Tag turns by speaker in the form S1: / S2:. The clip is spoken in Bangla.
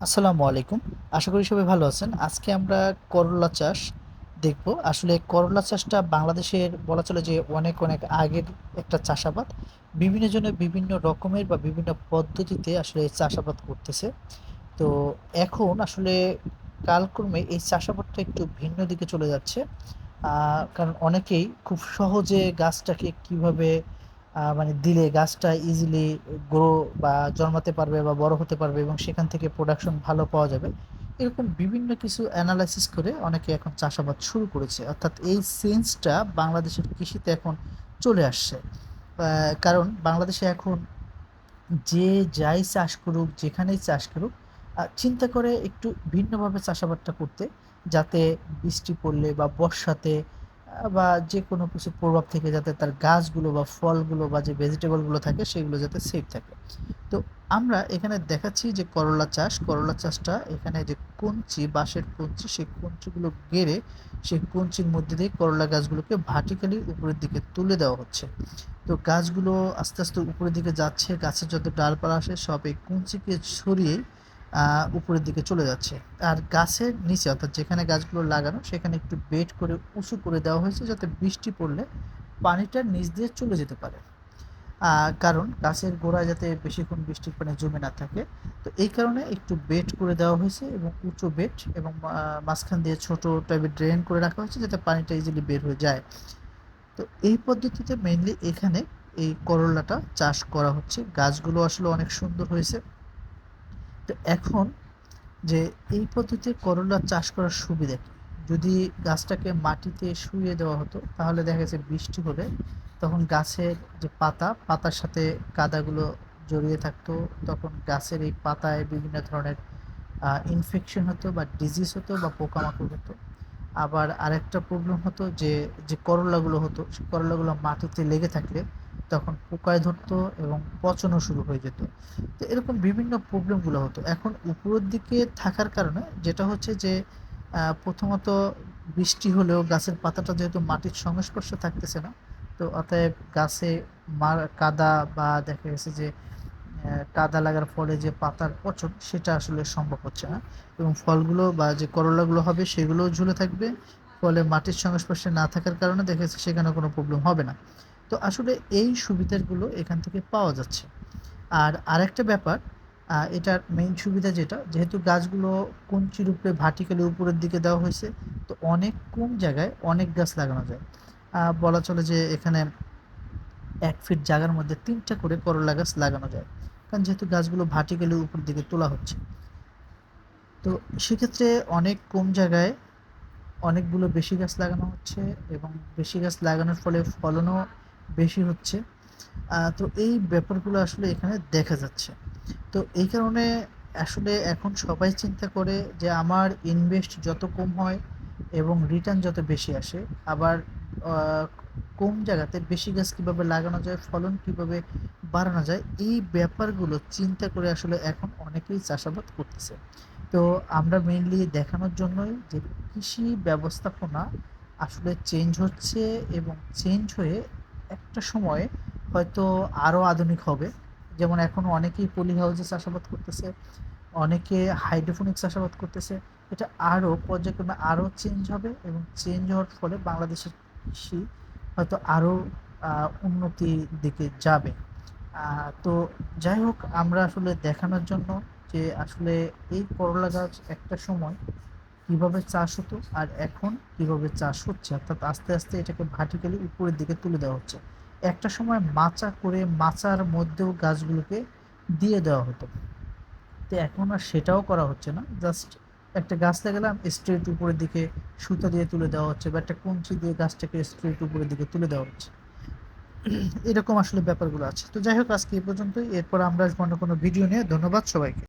S1: আসসালামু আলাইকুম। আশা করি সবাই ভালো আছেন। আজকে আমরা করলা চাষ দেখব। আসলে করলা চাষটা বাংলাদেশের বলা চলে যে অনেক অনেক আগের একটা চাষাবাদ। বিভিন্ন জনে বিভিন্ন রকমের বা বিভিন্ন পদ্ধতিতে আসলে এই চাষাবাদ করতেছে। তো এখন আসলে কালক্রমে এই চাষাবাদটা একটু ভিন্ন দিকে চলে যাচ্ছে। কারণ অনেকেই খুব সহজে গাছটাকে কীভাবে মানে দিলে গাছটা ইজিলি গ্রো বা জন্মাতে পারবে বা বড় হতে পারবে এবং সেখান থেকে প্রোডাকশন ভালো পাওয়া যাবে। এরকম বিভিন্ন কিছু অ্যানালাইসিস করে অনেকে এখন চাষাবাদ শুরু করেছে। অর্থাৎ এই সেন্সটা বাংলাদেশের কৃষিতে এখন চলে আসছে। কারণ বাংলাদেশে এখন যে যাই চাষ করুক, যেখানেই চাষ করুক চিন্তা করে একটু ভিন্নভাবে চাষাবাদটা করতে, যাতে বৃষ্টি পড়লে বা বর্ষাতে বা যে কোনো কিছু প্রভাব থেকে যাতে তার গাছগুলো বা ফলগুলো বা যে ভেজিটেবলগুলো থাকে, সেগুলো যাতে সেফ থাকে। তো আমরা এখানে দেখাচ্ছি যে করলা চাষ, করলা চাষটা এখানে যে কঞ্চি, বাঁশের কঞ্চি, সেই কঞ্চিগুলো গেড়ে সেই কঞ্চির মধ্যে দিয়ে করলা গাছগুলোকে ভার্টিক্যালি উপরের দিকে তুলে দেওয়া হচ্ছে। তো গাছগুলো আস্তে আস্তে উপরের দিকে যাচ্ছে, গাছের যত ডালপালা আসে, সব এই কুঞ্চিকে ছড়িয়ে উপরের দিকে চলে যাচ্ছে। আর গাছের নিচে, অর্থাৎ যেখানে গাছগুলো লাগানো, সেখানে একটু বেড করে, উঁচু করে দেওয়া হয়েছে যাতে বৃষ্টি পড়লে পানিটা নিচ দিয়ে চলে যেতে পারে। কারণ গাছের গোড়ায় যাতে বেশিক্ষণ বৃষ্টির পানি জমে না থাকে। তো এই কারণে একটু বেড করে দেওয়া হয়েছে এবং উঁচু বেড এবং মাঝখান দিয়ে ছোট টাইপের ড্রেন করে রাখা হয়েছে যাতে পানিটা ইজিলি বের হয়ে যায়। তো এই পদ্ধতিতে মেইনলি এখানে এই করলাটা চাষ করা হচ্ছে। গাছগুলো আসলে অনেক সুন্দর হয়েছে। তো এখন যে এই পদ্ধতিতে করলা চাষ করার সুবিধা কি? যদি গাছটাকে মাটিতে শুইয়ে দেওয়া হতো, তাহলে দেখা গেছে বৃষ্টি হলে তখন গাছের যে পাতা, পাতার সাথে কাদাগুলো জড়িয়ে থাকতো, তখন গাছের এই পাতায় বিভিন্ন ধরনের ইনফেকশন হতো বা ডিজিজ হতো বা পোকামাকড় হতো। আবার আরেকটা প্রবলেম হতো যে যে করলাগুলো হতো সেই করলাগুলো মাটিতে লেগে থাকলে তখন পোকায় ধরতো এবং পচনও শুরু হয়ে যেত। তো এরকম বিভিন্ন প্রবলেমগুলো হতো। এখন উপরের দিকে থাকার কারণে যেটা হচ্ছে যে প্রথমত বৃষ্টি হলেও গাছের পাতাটা যেহেতু মাটির সংস্পর্শে থাকতেছে না, তো অতএব গাছে মার, কাদা বা দেখা গেছে যে কাদা লাগার ফলে যে পাতার পচন সেটা আসলে সম্ভব হচ্ছে না এবং ফলগুলো বা যে করলাগুলো হবে সেগুলোও ঝুলে থাকবে। ফলে মাটির সংস্পর্শে না থাকার কারণে দেখা যাচ্ছে সেখানে কোনো প্রবলেম হবে না। তো আসলে এই সুবিধাগুলো এখান থেকে পাওয়া যাচ্ছে। আর আরেকটা ব্যাপার এটার মেইন সুবিধা যেটা, যেহেতু গাছগুলো কঞ্চির উপরে ভার্টিক্যালি উপরের দিকে দেওয়া হয়েছে, তো অনেক কম জায়গায় অনেক গাছ লাগানো যায়। বলা চলে যে এখানে এক ফিট জায়গার মধ্যে তিনটা করে করলা গাছ লাগানো যায়, কারণ যেহেতু গাছগুলো ভার্টিক্যালি উপর দিকে তোলা হচ্ছে। তো সেক্ষেত্রে অনেক কম জায়গায় অনেকগুলো বেশি গাছ লাগানো হচ্ছে এবং বেশি গাছ লাগানোর ফলে ফলনও বেশি হচ্ছে। তো এই ব্যাপারগুলো আসলে এখানে দেখা যাচ্ছে। তো এই কারণে আসলে এখন সবাই চিন্তা করে যে আমার ইনভেস্ট যত কম হয় এবং রিটার্ন যত বেশি আসে, আবার কম জায়গাতে বেশি গাছ কীভাবে লাগানো যায়, ফলন কীভাবে বাড়ানো যায়, এই ব্যাপারগুলো চিন্তা করে আসলে এখন অনেকেই চাষাবাদ করতেছে। তো আমরা মেইনলি দেখানোর জন্যই যে কৃষি ব্যবস্থাপনা আসলে চেঞ্জ হচ্ছে এবং চেঞ্জ হয়ে একটা সময়ে হয়তো আরও আধুনিক হবে। যেমন এখন অনেকেই পলি হাউসে চাষাবাদ করতেছে, অনেকে হাইড্রোফোনিক চাষাবাদ করতেছে। এটা আরও পর্যায়ক্রমে আরও চেঞ্জ হবে এবং চেঞ্জ হওয়ার ফলে বাংলাদেশের কৃষি হয়তো আরও উন্নতির দিকে যাবে। তো যাই হোক, আমরা আসলে দেখানোর জন্য যে আসলে এই করলা গাছ একটা সময় কীভাবে চাষ হতো আর এখন কীভাবে চাষ হচ্ছে, অর্থাৎ আস্তে আস্তে এটাকে ভার্টিক্যালি উপরের দিকে তুলে দেওয়া হচ্ছে। একটা সময় মাচা করে মাচার মধ্যেও গাছগুলোকে দিয়ে দেওয়া হতো। তো এখন আর সেটাও করা হচ্ছে না। জাস্ট একটা গাছ লাগালাম স্ট্রেট উপরের দিকে সুতা দিয়ে তুলে দেওয়া হচ্ছে বা একটা কঞ্চি দিয়ে গাছটাকে স্ট্রেট উপরের দিকে তুলে দেওয়া হচ্ছে। এরকম আসলে ব্যাপারগুলো আছে। তো যাই হোক, আজকে এই পর্যন্তই। এরপর আমরা অন্য কোনো ভিডিও নিয়ে। ধন্যবাদ সবাইকে।